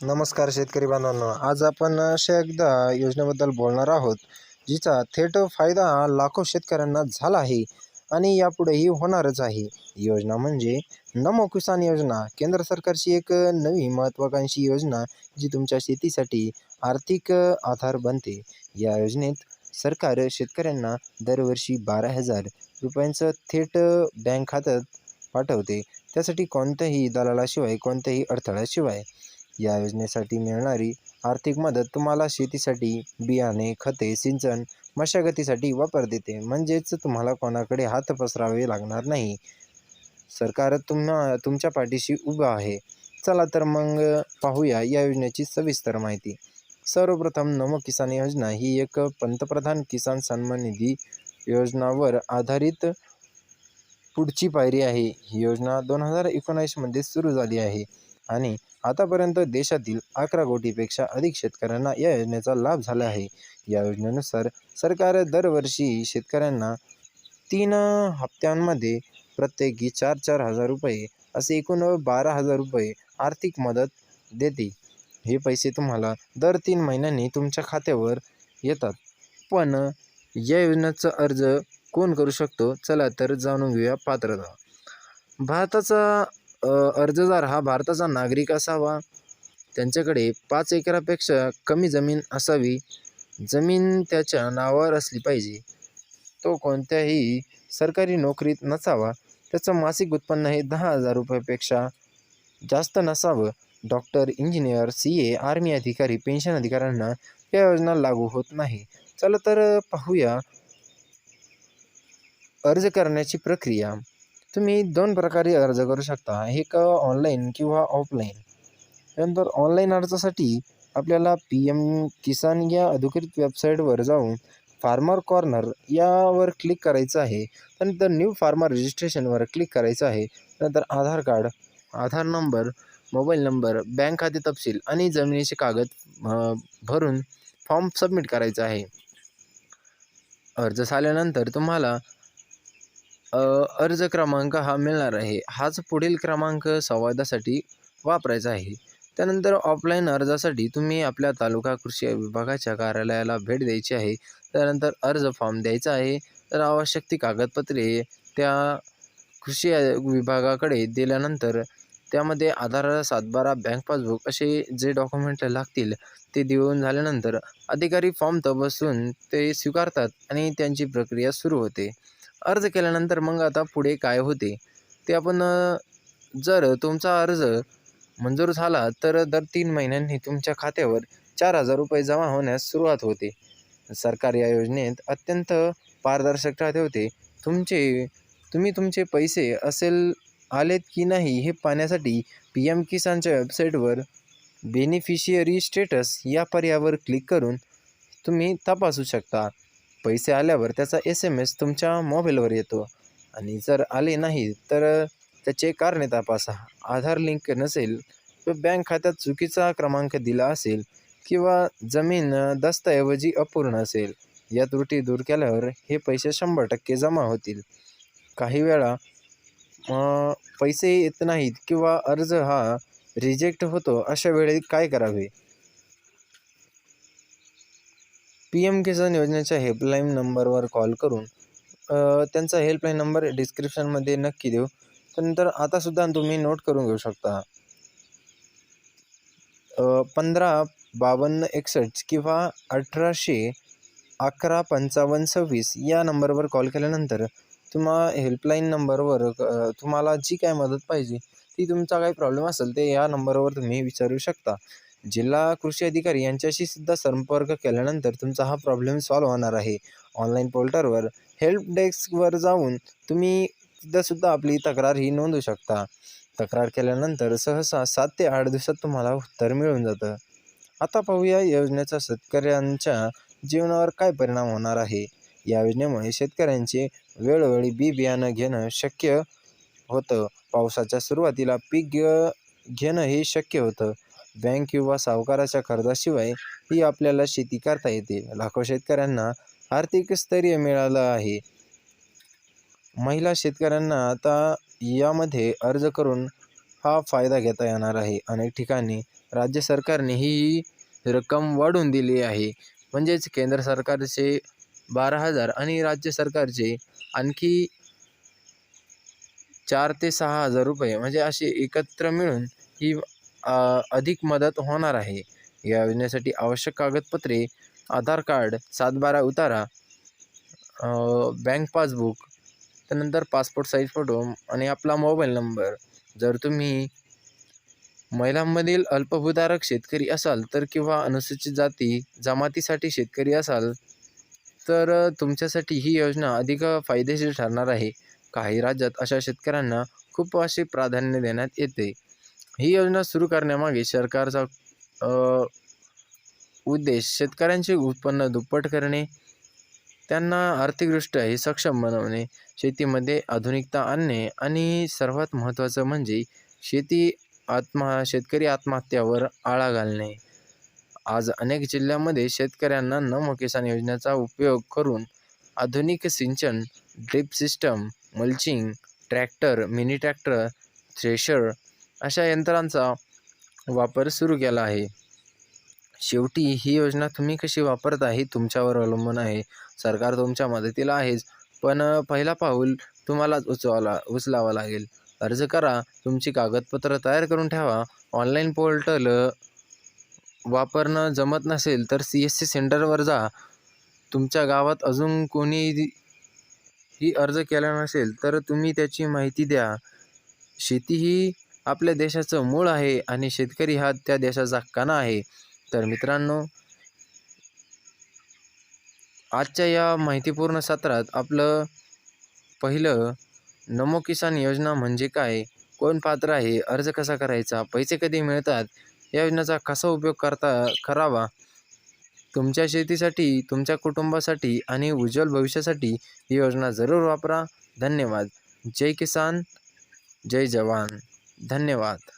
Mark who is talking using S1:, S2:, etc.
S1: नमस्कार शेतकरी बांधवांनो. आज आपण अशा एकदा योजनेबद्दल बोलणार आहोत जिचा थेट फायदा लाखो शेतकऱ्यांना झाला आहे आणि यापुढेही होणारच आहे. योजना म्हणजे नमो किसान योजना. केंद्र सरकारची एक नवी महत्त्वाकांक्षी योजना जी तुमच्या शेतीसाठी आर्थिक आधार बनते. या योजनेत सरकार शेतकऱ्यांना दरवर्षी बारा हजार रुपयांचं थेट बँक खात्यात पाठवते. त्यासाठी कोणत्याही दलालाशिवाय कोणत्याही अडथळ्याशिवाय या योजनेसाठी मिळणारी आर्थिक मदत तुम्हाला शेतीसाठी बियाणे खते सिंचन मशागतीसाठी वापर देते. म्हणजेच तुम्हाला कोणाकडे हात पसरावे लागणार नाही. सरकार तुम्हा तुमच्या पाठीशी उभं आहे. चला तर मग पाहूया या योजनेची सविस्तर माहिती. सर्वप्रथम नमो किसान योजना ही एक पंतप्रधान किसान सन्मान निधी योजनावर आधारित पुढची पायरी आहे. ही योजना दोन हजार एकोणावीसमध्ये सुरू झाली आहे आणि आतापर्यंत देशातील अकरा कोटीपेक्षा अधिक शेतकऱ्यांना या योजनेचा लाभ झाला आहे. या योजनेनुसार सरकार दरवर्षी शेतकऱ्यांना तीन हप्त्यांमध्ये प्रत्येकी चार चार हजार रुपये असे एकूण बारा हजार रुपये आर्थिक मदत देते. हे पैसे तुम्हाला दर तीन महिन्यांनी तुमच्या खात्यावर येतात. पण या योजनेचा अर्ज कोण करू शकतो? चला तर जाणून घेऊया पात्रता. भारताचा अर्जदार हा भारताचा नागरिक असावा. त्यांच्याकडे पाच एकरापेक्षा कमी जमीन असावी. जमीन त्याच्या नावावर असली पाहिजे. तो कोणत्याही सरकारी नोकरीत नसावा. त्याचं मासिक उत्पन्न हे दहा हजार रुपयापेक्षा जास्त नसावं. Doctor engineer C A army अधिकारी पेन्शन अधिकाऱ्यांना या योजना लागू होत नाही. चला तर पाहूया. अर्ज करण्याची प्रक्रिया. तुम्ही दोन प्रकारे अर्ज करू शकता. एक ऑनलाईन किंवा ऑफलाईन त्यानंतर ऑनलाईन अर्जासाठी आपल्याला पी एम किसान या अधिकृत वेबसाईटवर जाऊन फार्मर कॉर्नर यावर क्लिक करायचं आहे. त्यानंतर न्यू फार्मर रजिस्ट्रेशनवर क्लिक करायचं आहे. नंतर Aadhaar card Aadhaar number mobile number bank खाते तपशील आणि जमिनीचे कागद भरून फॉर्म सबमिट करायचा आहे. अर्ज झाल्यानंतर तुम्हाला अर्ज क्रमांक हा मिळणार आहे. हाच पुढील क्रमांक संवादासाठी वापरायचा आहे. त्यानंतर ऑफलाईन अर्जासाठी तुम्ही आपल्या तालुका कृषी विभागाच्या कार्यालयाला भेट द्यायची आहे. त्यानंतर अर्ज फॉर्म द्यायचा आहे. तर आवश्यक ती कागदपत्रे त्या कृषी विभागाकडे दिल्यानंतर त्यामध्ये आधार सातबारा बँक पासबुक असे जे डॉक्युमेंट लागतील ते देऊन झाल्यानंतर अधिकारी फॉर्म तपासून ते स्वीकारतात आणि त्यांची प्रक्रिया सुरू होते. अर्ज केल्यानंतर मग आता पुढे काय होते? ते आपण जर तुमचा अर्ज मंजूर झाला तर दर तीन महिन्यांनी तुमच्या खात्यावर चार हजार रुपये जमा होण्यास सुरुवात होते. सरकार या योजनेत अत्यंत पारदर्शकता ठेवते तुमचे तुम्ही तुमचे पैसे असेल आलेत की नाही हे पाहण्यासाठी पी एम किसानच्या वेबसाईटवर बेनिफिशियरी स्टेटस या पर्यायावर क्लिक करून तुम्ही तपासू शकता. पैसे आल्यावर त्याचा एस एम एस तुमच्या मोबाईलवर येतो. आणि जर आले नाही तर त्याचे कारणे तपासा. आधार लिंक नसेल तर बँक खात्यात चुकीचा क्रमांक दिला असेल किंवा जमीन दस्तऐवजी अपूर्ण असेल या त्रुटी दूर केल्यावर हे पैसे शंभर टक्के जमा होतील. काही वेळा पैसे येत नाहीत किंवा अर्ज हा रिजेक्ट होतो अशा वेळी काय करावे? पी एम किसान योजनेच्या हेल्पलाईन नंबरवर कॉल करून त्यांचा हेल्पलाईन नंबर डिस्क्रिप्शनमध्ये नक्की देऊ. त्यानंतर आतासुद्धा तुम्ही नोट करून घेऊ शकता. पंधरा बावन्न एकसष्ट किंवा अठराशे अकरा पंचावन्न सव्वीस या नंबरवर कॉल केल्यानंतर तुम्हा हेल्पलाईन नंबरवर तुम्हाला जी काय मदत पाहिजे ती तुमचा काही प्रॉब्लेम असेल ते या नंबरवर तुम्ही विचारू शकता. जिल्हा कृषी अधिकारी यांच्याशी सुद्धा संपर्क केल्यानंतर तुमचा हा प्रॉब्लेम सॉल्व्ह होणार आहे. ऑनलाईन पोर्टलवर हेल्प डेस्कवर जाऊन तुम्ही तिथंसुद्धा आपली तक्रार ही नोंदवू शकता. तक्रार केल्यानंतर सहसा सात ते आठ दिवसात तुम्हाला उत्तर मिळून जातं. आता पाहूया योजनेचा शेतकऱ्यांच्या जीवनावर काय परिणाम होणार आहे. या योजनेमुळे शेतकऱ्यांचे वेळोवेळी बी बियाणं घेणं शक्य होतं. पावसाच्या सुरुवातीला पीक घेणं हे शक्य होतं. बँक किंवा सावकाराच्या कर्जाशिवाय ही आपल्याला शेती करता येते. लाखो शेतकऱ्यांना आर्थिक स्थैर्य मिळालं आहे. महिला शेतकऱ्यांना आता यामध्ये अर्ज करून हा फायदा घेता येणार आहे. अनेक ठिकाणी राज्य सरकारने ही रक्कम वाढवून दिली आहे. म्हणजेच केंद्र सरकारचे बारा हजार आणि राज्य सरकारचे आणखी चार ते सहा हजार रुपये म्हणजे असे एकत्र मिळून ही अधिक मदत होणार आहे. या योजनेसाठी आवश्यक कागदपत्रे आधार कार्ड सातबारा उतारा बँक पासबुक त्यानंतर पासपोर्ट साईज फोटो आणि आपला मोबाईल नंबर. जर तुम्ही महिलांमधील अल्पभूधारक शेतकरी असाल तर किंवा अनुसूचित जाती जमातीसाठी शेतकरी असाल तर तुमच्यासाठी ही योजना अधिक फायदेशीर ठरणार आहे. काही राज्यात अशा शेतकऱ्यांना खूप असे प्राधान्य देण्यात येते. ही योजना सुरू करण्यामागे सरकारचा उद्देश शेतकऱ्यांचे उत्पन्न दुप्पट करणे त्यांना आर्थिकदृष्ट्या हे सक्षम बनवणे शेतीमध्ये आधुनिकता आणणे आणि सर्वात महत्त्वाचं म्हणजे शेती आत्मा शेतकरी आत्महत्यावर आळा घालणे. आज अनेक जिल्ह्यामध्ये शेतकऱ्यांना नमो किसान योजनेचा उपयोग करून आधुनिक सिंचन drip system mulching tractor mini tractor thresher अशा यंत्रांचा वापर सुरू केला आहे. शेवटी ही योजना तुम्ही कशी वापरता हे तुमच्यावर अवलंबून आहे. सरकार तुमच्या मदतीला आहेच पण पहिला पाऊल तुम्हालाच उचवाला उचलावा लागेल. अर्ज करा तुमची कागदपत्र तयार करून ठेवा. ऑनलाईन पोर्टल वापरणं जमत नसेल तर सी एस सी सेंटरवर जा. तुमच्या गावात अजून कोणी ही अर्ज केला नसेल तर तुम्ही त्याची माहिती द्या. शेती ही आपल्या देशाचं मूळ आहे आणि शेतकरी हा त्या देशाचा कणा आहे. तर मित्रांनो आजच्या या माहितीपूर्ण सत्रात आपलं पहिलं नमो किसान योजना म्हणजे काय? कोण पात्र आहे? अर्ज कसा करायचा? पैसे कधी मिळतात? या योजनेचा कसा उपयोग करता करावा? तुमच्या शेतीसाठी तुमच्या कुटुंबासाठी आणि उज्ज्वल भविष्यासाठी ही योजना जरूर वापरा. धन्यवाद. जय किसान जय जवान. धन्यवाद.